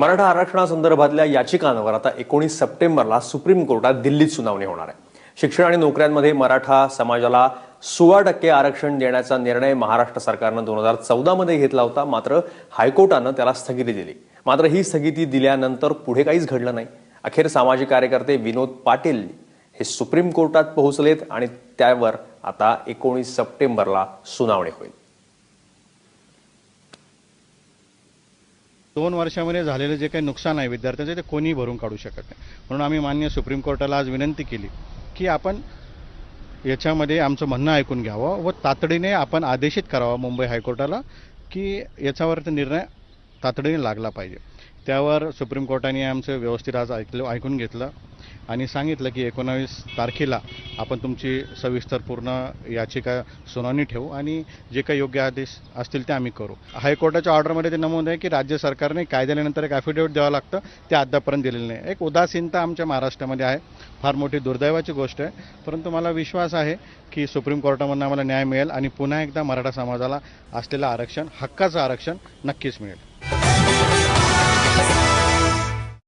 मराठा आरक्षणासंदर्भातल्या याचिकांवर आता एकोणीस सप्टेंबरला सुप्रीम कोर्टात दिल्लीत सुनावणी होणार आहे. शिक्षण आणि नोकऱ्यांमध्ये मराठा समाजाला सोळा टक्के आरक्षण देण्याचा निर्णय महाराष्ट्र सरकारनं दोन हजार चौदामध्ये घेतला होता मात्र हायकोर्टानं त्याला स्थगिती दिली. मात्र ही स्थगिती दिल्यानंतर पुढे काहीच घडलं नाही. अखेर सामाजिक कार्यकर्ते विनोद पाटील हे सुप्रीम कोर्टात पोहोचलेत आणि त्यावर आता एकोणीस सप्टेंबरला सुनावणी होईल. दोन वर्षामध्ये झालेलं जे काही नुकसान आहे विद्यार्थ्यांचं ते कोणीही भरून काढू शकत नाही. म्हणून आम्ही मान्य सुप्रीम कोर्टाला आज विनंती केली की आपण याच्यामध्ये आमचं म्हणणं ऐकून घ्यावं व तातडीने आपण आदेशित करावा मुंबई हायकोर्टाला की याच्यावर निर्णय तातडीने लागला पाहिजे. त्यावर सुप्रीम कोर्टाने आमचं व्यवस्थित आज ऐकलं ऐकून घेतलं. आणि सांगितलं की एकोणावीस तारखेला आपण तुमची सविस्तर पूर्ण याचिका सुनावणी ठेवू आणि जे काही योग्य आदेश असतील ते आम्ही करू. हायकोर्टाच्या ऑर्डरमध्ये ते नमूद आहे की राज्य सरकारने कायद्यानंतर एक ॲफिडेविट द्यावं लागतं ते अद्यापर्यंत दिलेलं नाही. एक उदासीनता आमच्या महाराष्ट्रामध्ये आहे फार मोठी दुर्दैवाची गोष्ट आहे. परंतु मला विश्वास आहे की सुप्रीम कोर्टामधून आम्हाला न्याय मिळेल आणि पुन्हा एकदा मराठा समाजाला असलेलं आरक्षण हक्काचं आरक्षण नक्कीच मिळेल.